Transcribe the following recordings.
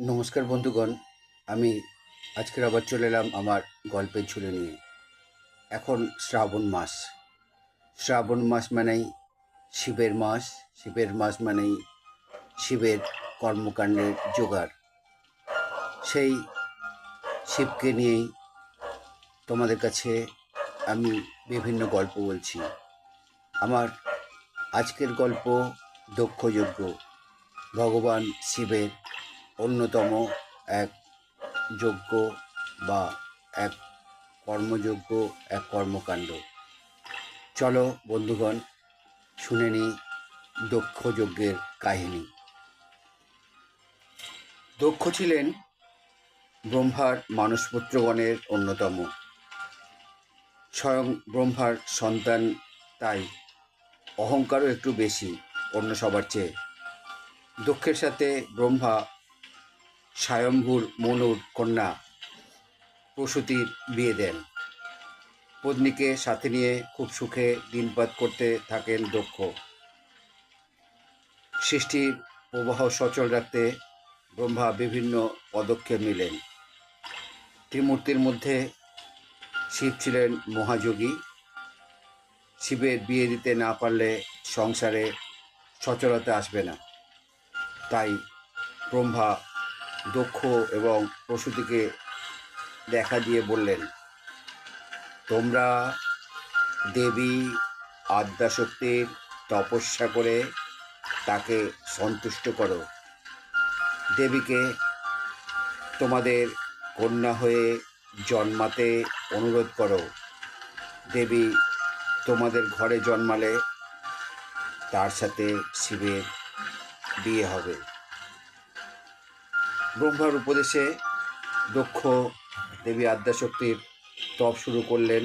নমস্কার বন্ধুগণ, আমি আজকের আবার চলে এলাম আমার গল্পের ঝুলে নিয়ে। এখন শ্রাবণ মাস। শ্রাবণ মাস মানেই শিবের মাস শিবের মাস মানেই শিবের কর্মকাণ্ডের জোগাড়। সেই শিবকে নিয়েই তোমাদের কাছে আমি বিভিন্ন গল্প বলছি। আমার আজকের গল্প দক্ষযজ্ঞ ভগবান শিবের অন্যতম এক যজ্ঞ বা এক কর্মযজ্ঞ এক কর্মকাণ্ড। চলো বন্ধুগণ, শুনে নিই দক্ষ যজ্ঞের কাহিনী। দক্ষ ছিলেন ব্রহ্মার মানসপুত্রগণের অন্যতম। স্বয়ং ব্রহ্মার সন্তান তাই অহংকারও একটু বেশি অন্য সবার চেয়ে। দক্ষের সাথে ব্রহ্মা স্বয়ম্ভুর মনুর কন্যা প্রসূতির বিয়ে দেন। পত্নীকে সাথে নিয়ে খুব সুখে দিনপাত করতে থাকেন দক্ষ। সৃষ্টির প্রবাহ সচল রাখতে ব্রহ্মা বিভিন্ন পদক্ষেপ নিলেন। ত্রিমূর্তির মধ্যে শিব ছিলেন মহাযোগী। শিবের বিয়ে দিতে না পারলে সংসারে সচলতা আসবে না। তাই ব্রহ্মা দক্ষ এবং প্রসূতিকে দেখা দিয়ে বললেন, তোমরা দেবী আদ্যাশক্তির তপস্যা করে তাকে সন্তুষ্ট করো। দেবীকে তোমাদের কন্যা হয়ে জন্মাতে অনুরোধ করো। দেবী তোমাদের ঘরে জন্মালে তার সাথে শিবের বিয়ে হবে। ব্রহ্মার উপদেশে দক্ষ দেবী আদ্যাশক্তির তপ শুরু করলেন।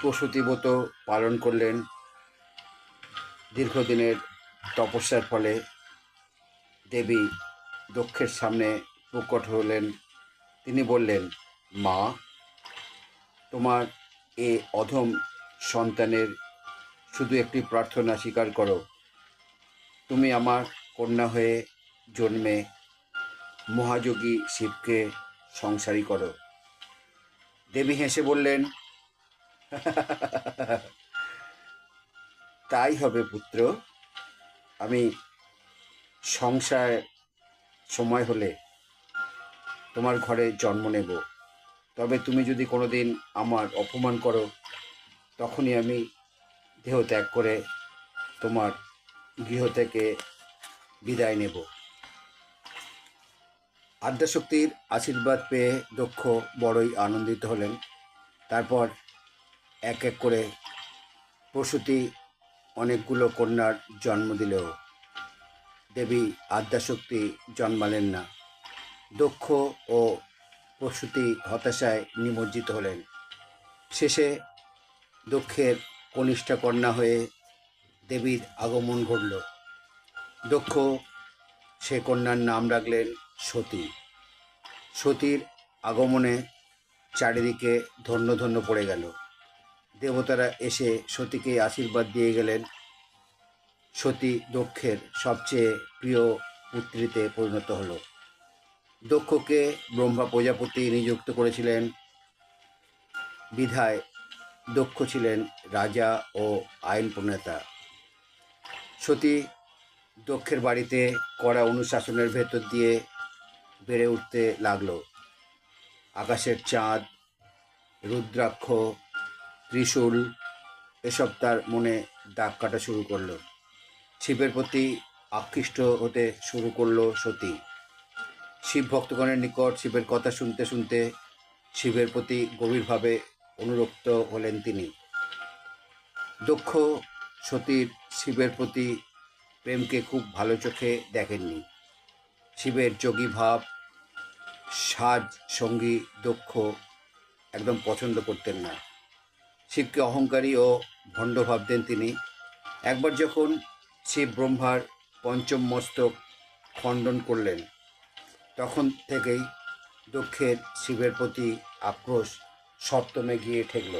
প্রসূতিব্রত পালন করলেন। দীর্ঘদিনের তপস্যার ফলে দেবী দক্ষের সামনে প্রকট হলেন। তিনি বললেন, মা, তোমার এ অধম সন্তানের শুধু একটি প্রার্থনা স্বীকার করো। তুমি আমার কন্যা হয়ে জন্মে মহাযোগী শিবকে সংসারী করো দেবী হেসে বললেন তাই হবে পুত্র আমি সংসার সময় হলে তোমার ঘরে জন্ম নেব তবে তুমি যদি কোনোদিন আমার অপমান করো তখনই আমি দেহ ত্যাগ করে তোমার গৃহ থেকে বিদায় নেব। আদ্যাশক্তির আশীর্বাদ পেয়ে দক্ষ বড়ই আনন্দিত হলেন। তারপর এক এক করে প্রসূতি অনেকগুলো কন্যার জন্ম দিলেও দেবী আদ্যাশক্তি জন্মালেন না। দক্ষ ও প্রসূতি হতাশায় নিমজ্জিত হলেন। শেষে দক্ষের কনিষ্ঠা কন্যা হয়ে দেবীর আগমন ঘটল। দক্ষ সে কন্যার নাম রাখলেন সতী। সতীর আগমনে চারিদিকে ধন্য ধন্য পড়ে গেল। দেবতারা এসে সতীকে আশীর্বাদ দিয়ে গেলেন। সতী দক্ষের সবচেয়ে প্রিয় পুত্রীতে পরিণত হলো। দক্ষকে ব্রহ্মা প্রজাপতি নিযুক্ত করেছিলেন। বিধায় দক্ষ ছিলেন রাজা ও আইন প্রণেতা সতী দক্ষের বাড়িতে কড়া অনুশাসনের ভেতর দিয়ে বেড়ে উঠতে লাগল। আকাশের চাঁদ, রুদ্রাক্ষ, ত্রিশূল, এসব তার মনে দাগ কাটা শুরু করল। শিবের প্রতি আকৃষ্ট হতে শুরু করল সতী। শিব ভক্তগণের নিকট শিবের কথা শুনতে শুনতে শিবের প্রতি গভীরভাবে অনুরক্ত হলেন তিনি। দক্ষ সতীর শিবের প্রতি প্রেমকে খুব ভালো চোখে দেখেননি। শিবের যোগী ভাব, সাজ, সঙ্গী, দক্ষ একদম পছন্দ করতেন না। শিবকে অহংকারী ও ভণ্ড ভাবতেন তিনি। একবার যখন শিব ব্রহ্মার পঞ্চম মস্তক খণ্ডন করলেন, তখন থেকেই দক্ষের শিবের প্রতি আক্রোশ সপ্তমে গিয়ে ঠেকল।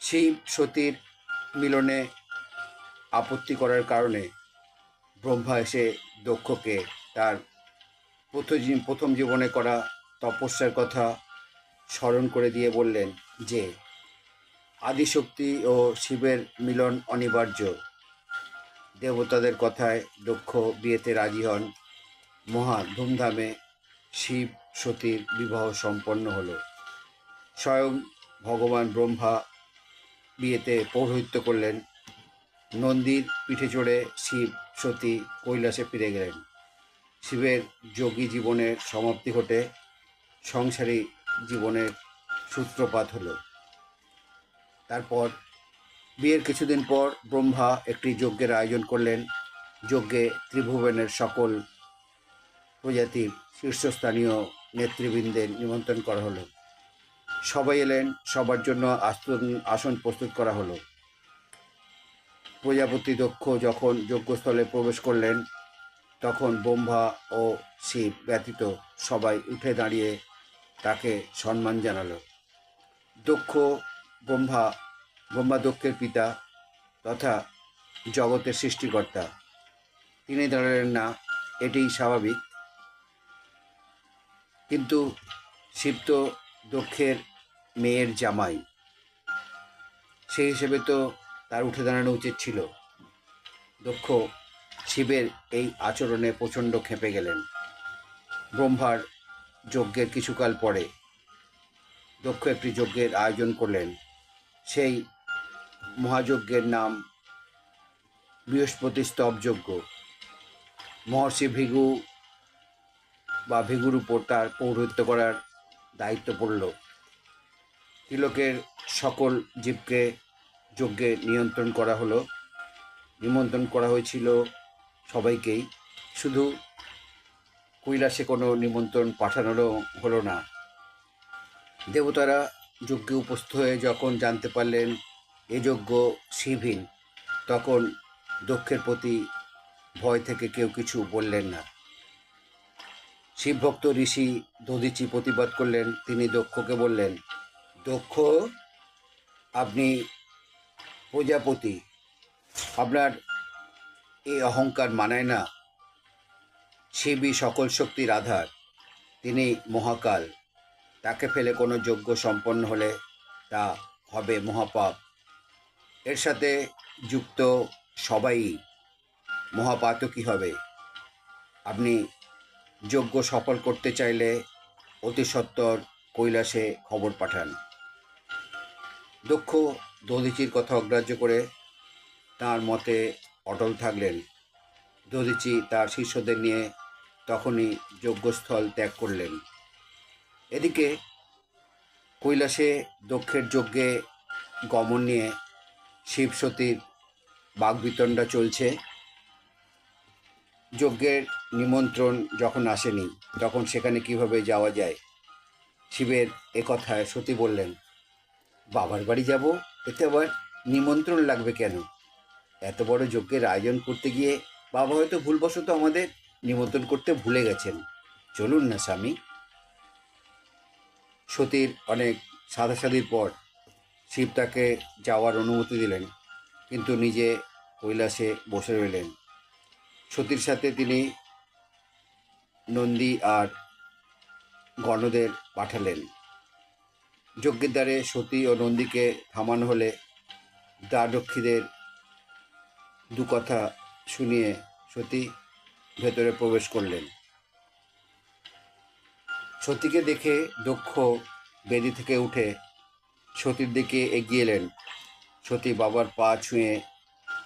শিব সতীর মিলনে আপত্তি করার কারণে ব্রহ্মা এসে দক্ষকে তার প্রথম প্রথম জীবনে করা তপস্যার কথা স্মরণ করে দিয়ে বললেন যে, আদিশক্তি ও শিবের মিলন অনিবার্য। দেবতাদের কথায় দক্ষ বিয়েতে রাজি হন। মহা ধুমধামে শিব সতীর বিবাহ সম্পন্ন হলো। স্বয়ং ভগবান ব্রহ্মা বিয়েতে পৌরোহিত্য করলেন। নন্দীর পিঠে চড়ে শিব সতী কৈলাসে ফিরে গেলেন। শিবের যোগী জীবনের সমাপ্তি ঘটে, সংসারী জীবনের সূত্রপাত হলো। তারপর বিয়ের কিছুদিন পর ব্রহ্মা একটি যজ্ঞের আয়োজন করলেন। যজ্ঞে ত্রিভুবনের সকল প্রজাতির শীর্ষস্থানীয় নেতৃবৃন্দের নিমন্ত্রণ করা হলো। সবাই এলেন, সবার জন্য আসন প্রস্তুত করা হলো। প্রজাপতি দক্ষ যখন যজ্ঞস্থলে প্রবেশ করলেন, তখন ব্রহ্মা ও শিব ব্যতীত সবাই উঠে দাঁড়িয়ে তাকে সম্মান জানালো। দক্ষ ব্রহ্মা ব্রহ্মা দক্ষের পিতা তথা জগতের সৃষ্টিকর্তা। তিনি দাঁড়ালেন না, এটিই স্বাভাবিক। কিন্তু শিব তো দক্ষের মেয়ের জামাই। সেই হিসেবে তো তার উঠে দাঁড়ানো উচিত ছিল। দক্ষ শিবের এই আচরণে প্রচণ্ড খেপে গেলেন। ব্রহ্মার যজ্ঞের কিছুকাল পরে দক্ষ একটি যজ্ঞের আয়োজন করলেন। সেই মহাযজ্ঞের নাম বৃহস্পতি স্তব যজ্ঞ। মহর্ষি ভৃগু বা ভৃগুর উপর তার পৌরোহিত্য করার দায়িত্ব পড়ল। তিলকের সকল জীবকে যজ্ঞে নিয়ন্ত্রণ করা হলো। নিমন্ত্রণ করা হয়েছিল সবাইকেই। শুধু কৈলাসে কোনো নিমন্ত্রণ পাঠানোরও হলো না। দেবতারা যজ্ঞে উপস্থিত হয়ে যখন জানতে পারলেন এ যজ্ঞ শিবহীন, তখন দক্ষের প্রতি ভয় থেকে কেউ কিছু বললেন না। শিবভক্ত ঋষি দধিচি প্রতিবাদ করলেন। তিনি দক্ষকে বললেন দক্ষ আপনি প্রজাপতি, আপনার এই অহংকার মানায় না? শিবই সকল শক্তির আধার, তিনি মহাকাল। তাকে ফেলে কোনো যজ্ঞ সম্পন্ন হলে তা হবে মহাপাপ। এর সাথে যুক্ত সবাই মহাপাতকই হবে। আপনি যজ্ঞ সফল করতে চাইলে অতি সত্বর কৈলাসে খবর পাঠান। দক্ষ দধিচির কথা অগ্রাহ্য করে তার মতে অটল থাকলেন। দধিচি তার শিষ্যদের নিয়ে তখনই যজ্ঞস্থল ত্যাগ করলেন। এদিকে কৈলাসে দক্ষের যজ্ঞে গমন নিয়ে শিব সতীর বাগবিতণ্ডা চলছে। যজ্ঞের নিমন্ত্রণ যখন আসেনি, তখন সেখানে কীভাবে যাওয়া যায়? শিবের একথায় সতী বললেন, বাবার বাড়ি যাব? এতে আবার নিমন্ত্রণ লাগবে কেন? এত বড় যজ্ঞের আয়োজন করতে গিয়ে বাবা হয়তো ভুলবশত আমাদের নিমন্ত্রণ করতে ভুলে গেছেন। চলুন না, স্বামী। সতীর অনেক সাদাসাদির পর শিব তাকে যাওয়ার অনুমতি দিলেন, কিন্তু নিজে কৈলাসে বসে রইলেন। সতীর সাথে তিনি নন্দী আর গণদের পাঠালেন। যজ্ঞের দ্বারে সতী ও নন্দীকে থামানো হলে দ্বাররক্ষীদের দু কথা শুনিয়ে সতী ভেতরে প্রবেশ করলেন। সতীকে দেখে দক্ষ বেদি থেকে উঠে সতীর দিকে এগিয়ে এলেন সতী বাবার পা ছুঁয়ে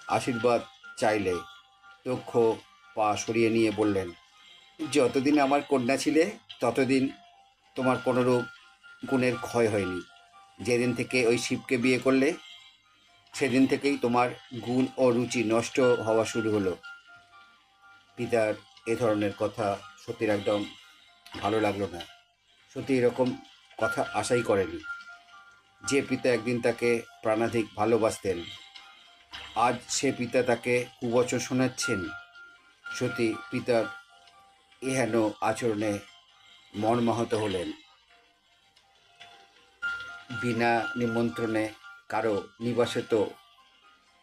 আশীর্বাদ চাইলে দক্ষ পা সরিয়ে নিয়ে বললেন, যতদিন আমার কন্যা ছিলে, ততদিন তোমার কোনোরূপ গুণের ক্ষয় হয়নি। যেদিন থেকে ওই শিবকে বিয়ে করলে, সেদিন থেকেই তোমার গুণ ও রুচি নষ্ট হওয়া শুরু হলো। পিতার এ ধরনের কথা সতীর একদম ভালো লাগল না। সত্যি এরকম কথা আশাই করেনি। যে পিতা একদিন তাকে প্রাণাধিক ভালোবাসতেন, আজ সে পিতা তাকে কুবচন শোনাচ্ছেন। সতী পিতার এহেন আচরণে মর্মাহত হলেন। বিনা নিমন্ত্রণে কারও নিবাসে তো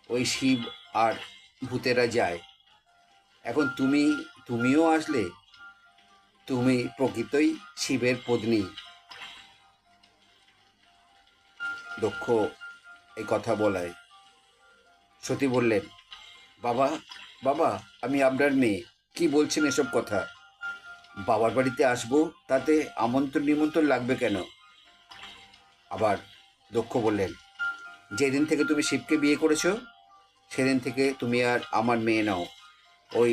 ওই শিব আর ভূতেরা যায়। এখন তুমি, তুমিও আসলে? তুমি প্রকৃতই শিবের পত্নী। দক্ষ এই কথা বলায়। সতী বললেন, বাবা বাবা, আমি আপনার মেয়ে। কি বলছেন এসব কথা? বাবার বাড়িতে আসব, তাতে আমন্ত্রণ নিমন্ত্রণ লাগবে কেন? আবার দক্ষ বললেন, যেদিন থেকে তুমি শিবকে বিয়ে করেছ, সেদিন থেকে তুমি আর আমার মেয়ে নাও। ওই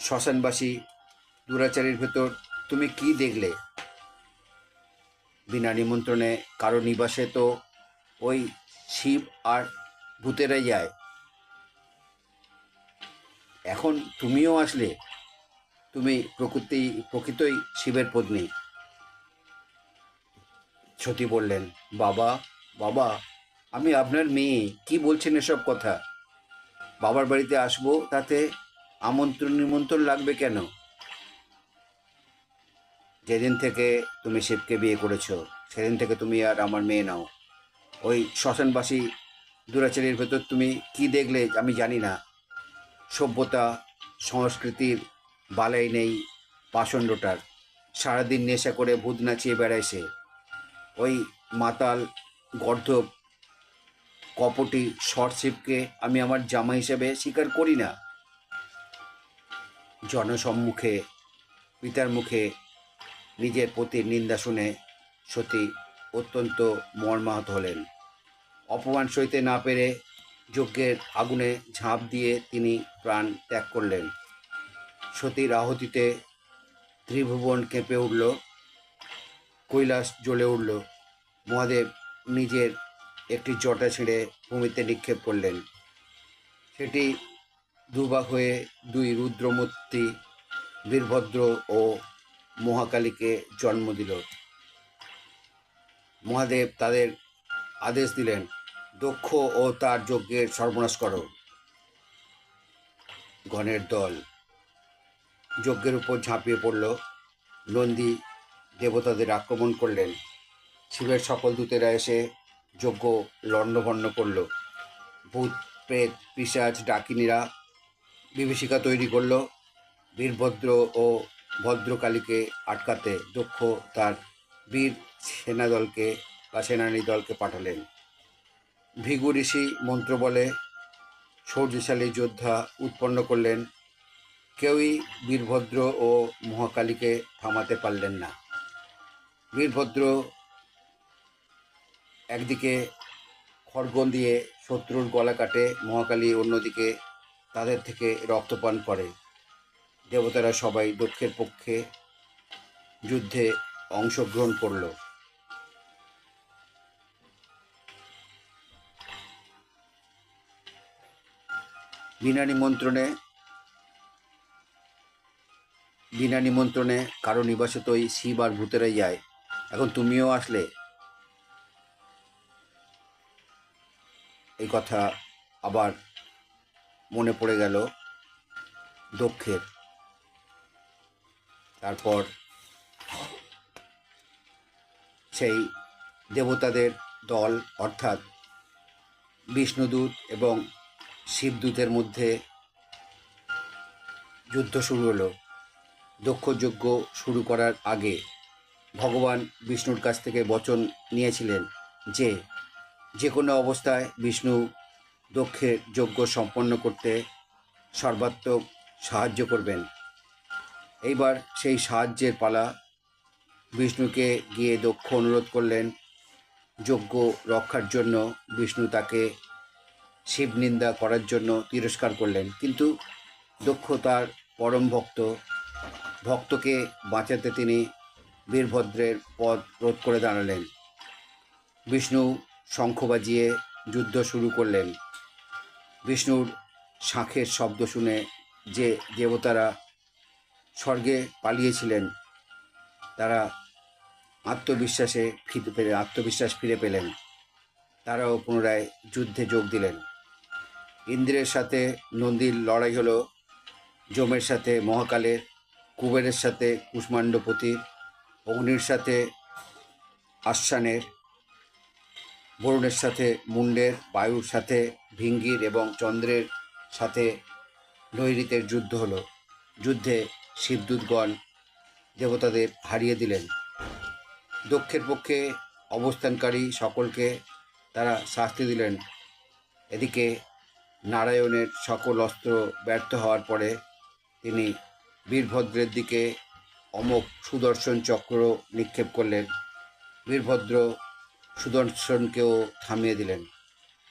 শ্মশানবাসী দুরাচারীর ভেতর তুমি কি দেখলে? বিনা নিমন্ত্রণে কারও নিবাসে তো ওই শিব আর ভূতেরাই যায়। এখন তুমিও আসলে, তুমি প্রকৃতি, প্রকৃতই শিবের পত্নী। সতী বললেন, বাবা বাবা, আমি আপনার মেয়ে, কি বলছেন এসব কথা? বাবার বাড়িতে আসব, তাতে আমন্ত্রণ নিমন্ত্রণ লাগবে কেন? যেদিন থেকে তুমি শিবকে বিয়ে করেছ, সেদিন থেকে তুমি আর আমার মেয়ে নাও। ওই শ্মশানবাসী দুরাচারীর ভেতর তুমি কি দেখলে আমি জানি না। সভ্যতা, সংস্কৃতির বালাই নেই পাষণ্ডটার সারাদিন নেশা করে ভূত নাচিয়ে বেড়ায় সে। ওই মাতাল, গর্ধব, কপটি শর্টশিপকে আমি আমার জামা হিসেবে স্বীকার করি না। জনসম্মুখে, পিতার মুখে নিজের প্রতি নিন্দা শুনে সতী অত্যন্ত মর্মাহত হলেন। অপমান সইতে না পেরে যজ্ঞের আগুনে ঝাঁপ দিয়ে তিনি প্রাণ ত্যাগ করলেন। সতীর আহতিতে ত্রিভুবন কেঁপে উঠল। কৈলাস জ্বলে উঠল। মহাদেব নিজের একটি জটা ছেড়ে ভূমিতে নিক্ষেপ করলেন। সেটি দুভাগ হয়ে দুই রুদ্রমূর্তি, বীরভদ্র ও মহাকালীকে জন্ম দিল। মহাদেব তাদের আদেশ দিলেন, দক্ষ ও তার যজ্ঞের সর্বনাশ করো। গণের দল যজ্ঞের উপর ঝাঁপিয়ে পড়ল। নন্দী দেবতাদের আক্রমণ করলেন। শিবের সকল দূতেরা এসে যজ্ঞ লণ্ডভণ্ড করল। ভূত, প্রেত পিসাজ ডাকিনীরা বিভীষিকা তৈরি করল। বীরভদ্র ও ভদ্রকালীকে আটকাতে দক্ষ তার বীর সেনাদলকে বা সেনানী দলকে পাঠালেন। ভিগু ঋষি মন্ত্র বলে শৌর্যশালী যোদ্ধা উৎপন্ন করলেন। কেউই বীরভদ্র ও মহাকালীকে থামাতে পারলেন না। বীরভদ্র একদিকে খড়গন দিয়ে শত্রুর গলা কাটে, মহাকালী অন্যদিকে তাদের থেকে রক্তপান করে। দেবতারা সবাই দক্ষের পক্ষে যুদ্ধে অংশগ্রহণ করল। বিনা নিমন্ত্রণে বিনা নিমন্ত্রণে কারও নিবাসে তো ওই শিব আর ভূতেরাই যায় এখন তুমিও আসলে এই কথা আবার মনে পড়ে গেল দক্ষের তারপর সেই দেবতাদের দল অর্থাৎ বিষ্ণুদূত এবং শিবদূতের মধ্যে যুদ্ধ শুরু হলো। দক্ষযজ্ঞ শুরু করার আগে ভগবান বিষ্ণুর কাছ থেকে বচন নিয়েছিলেন যে যে কোনো অবস্থায় বিষ্ণু দক্ষের যজ্ঞ সম্পন্ন করতে সর্বাত্মক সাহায্য করবেন। এইবার সেই সাহায্যের পালা বিষ্ণুকে গিয়ে দক্ষ অনুরোধ করলেন। যজ্ঞ রক্ষার জন্য বিষ্ণু তাকে শিব নিন্দা করার জন্য তিরস্কার করলেন। কিন্তু দক্ষ তার পরম ভক্ত, ভক্তকে বাঁচাতে তিনি বীরভদ্রের পদ রোধ করে দাঁড়ালেন। বিষ্ণু শঙ্খ বাজিয়ে যুদ্ধ শুরু করলেন। বিষ্ণুর শাঁখের শব্দ শুনে যে দেবতারা স্বর্গে পালিয়েছিলেন, তারা আত্মবিশ্বাসে ফিরে পেলে, আত্মবিশ্বাস ফিরে পেলেন। তারাও পুনরায় যুদ্ধে যোগ দিলেন। ইন্দ্রের সাথে নন্দীর লড়াই হলো, যমের সাথে মহাকালের, কুবেরের সাথে কুষ্মাণ্ডপতির অগ্নির সাথে, আশ্বানের, বরুণের সাথে, মুন্ডের, বায়ুর সাথে, ভিঙ্গির এবং চন্দ্রের সাথে লোহিরিতের যুদ্ধ হলো। যুদ্ধে শিবদূতগণ দেবতাদের হারিয়ে দিলেন। দক্ষের পক্ষে অবস্থানকারী সকলকে তারা শাস্তি দিলেন। এদিকে নারায়ণের সকল অস্ত্র ব্যর্থ হওয়ার পরে তিনি বীরভদ্রের দিকে অমোক সুদর্শন চক্র নিক্ষেপ করলেন। বীরভদ্র সুদর্শনকেও থামিয়ে দিলেন।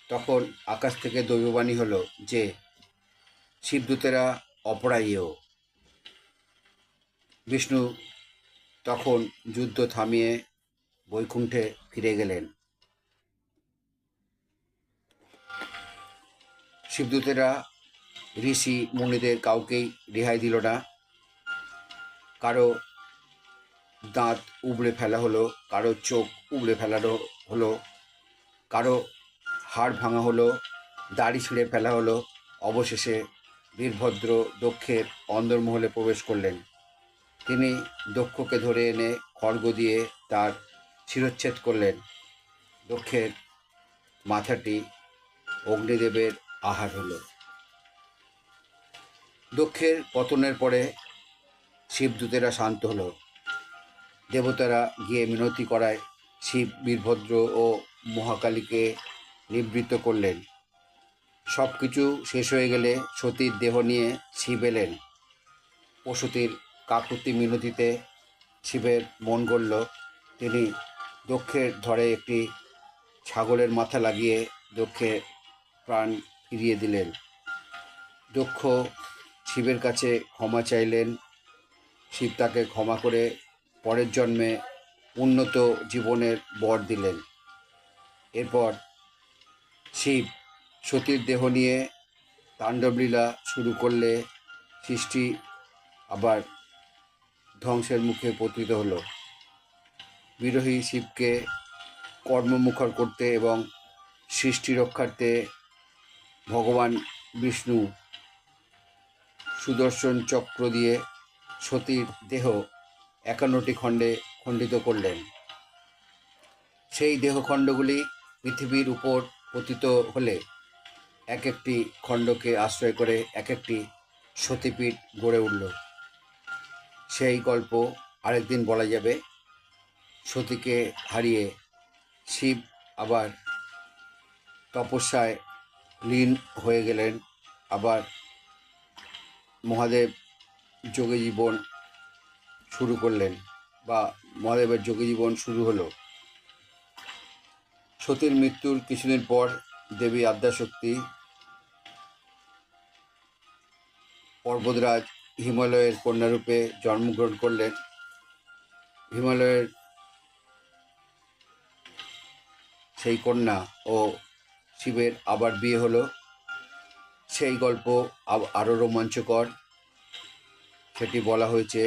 তখন আকাশ থেকে দৈববাণী হলো যে, শিবদূতেরা অপরাহ্য বিষ্ণু তখন যুদ্ধ থামিয়ে বৈকুণ্ঠে ফিরে গেলেন। শিবদূতেরা ঋষি মুনিদের কাউকেই রেহাই দিল না। কারও দাঁত উবড়ে ফেলা হলো, কারও চোখ উবড়ে ফেলানো হলো, কারও হাড় ভাঙা হলো, দাড়ি ছিঁড়ে ফেলা হলো, অবশেষে বীরভদ্র দক্ষের অন্দরমহলে প্রবেশ করলেন। তিনি দক্ষকে ধরে এনে খড়গ দিয়ে তার শিরচ্ছেদ করলেন। দক্ষের মাথাটি অগ্নিদেবের আহার হলো। দক্ষের পতনের পরে শিবদূতেরা শান্ত হলো। দেবতারা গিয়ে মিনতি করায়, শিব, বীরভদ্র ও মহাকালীকে নিবৃত্ত করলেন। সব কিছু শেষ হয়ে গেলে সতীর দেহ নিয়ে শিব এলেন। পশুতির কাকুতি মিনতিতে শিবের মন গড়ল। তিনি দক্ষের ধরে একটি ছাগলের মাথা লাগিয়ে দক্ষে প্রাণ ফিরিয়ে দিলেন। দক্ষ শিবের কাছে ক্ষমা চাইলেন। শিব তাকে ক্ষমা করে পরের জন্মে উন্নত জীবনের বর দিলেন। এরপর শিব সতীর দেহ নিয়ে তাণ্ডবলীলা শুরু করলে সৃষ্টি আবার ধ্বংসের মুখে পতিত হলো। বিরোহী শিবকে কর্মমুখর করতে এবং সৃষ্টি রক্ষার্থে ভগবান বিষ্ণু সুদর্শন চক্র দিয়ে সতীর দেহ একান্নটি খণ্ডে খণ্ডিত করলেন। সেই দেহখণ্ডগুলি পৃথিবীর উপর পতিত হলে এক একটি খণ্ডকে আশ্রয় করে এক একটি সতীপীঠ গড়ে উঠল। সেই গল্প আরেকদিন বলা যাবে। সতীকে হারিয়ে শিব আবার তপস্যায় লীন হয়ে গেলেন। আবার মহাদেব যোগে জীবন শুরু করলেন বা মহাদেবের যোগী জীবন শুরু হলো। সতীর মৃত্যুর কিছুদিন পর দেবী আদ্যাশক্তি, পর্বতরাজ হিমালয়ের কন্যারূপে জন্মগ্রহণ করলেন। হিমালয়ের সেই কন্যা ও শিবের আবার বিয়ে হলো। সেই গল্প আরও রোমাঞ্চকর। সেটি বলা হয়েছে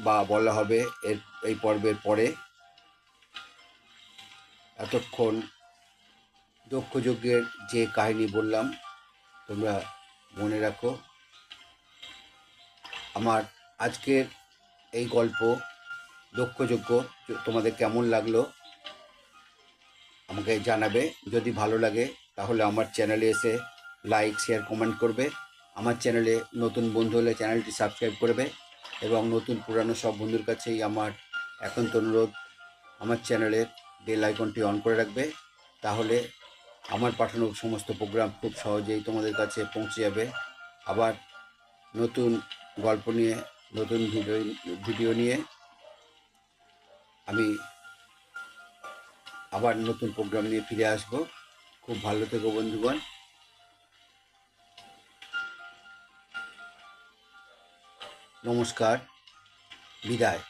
বা বলা হবে এর, এই পর্বের পরে। এতক্ষণ দক্ষযজ্ঞের যে কাহিনী বললাম, তোমরা মনে রাখো। আমার আজকের এই গল্প দক্ষযজ্ঞ তোমাদের কেমন লাগল আমাকে জানাবে। যদি ভালো লাগে, তাহলে আমার চ্যানেলে এসে লাইক, শেয়ার, কমেন্ট করবে। আমার চ্যানেলে নতুন বন্ধু হলে চ্যানেলটি সাবস্ক্রাইব করবে এবং নতুন পুরানো সব বন্ধুর কাছেই আমার একান্ত অনুরোধ, আমার চ্যানেলের বেল আইকনটি অন করে রাখবে। তাহলে আমার পাঠানো সমস্ত প্রোগ্রাম খুব সহজেই তোমাদের কাছে পৌঁছে যাবে। আবার নতুন গল্প নিয়ে, নতুন ভিডিও ভিডিও নিয়ে আমি আবার নতুন প্রোগ্রাম নিয়ে ফিরে আসব। খুব ভালো থেকো বন্ধুগণ। নমস্কার বিদায়।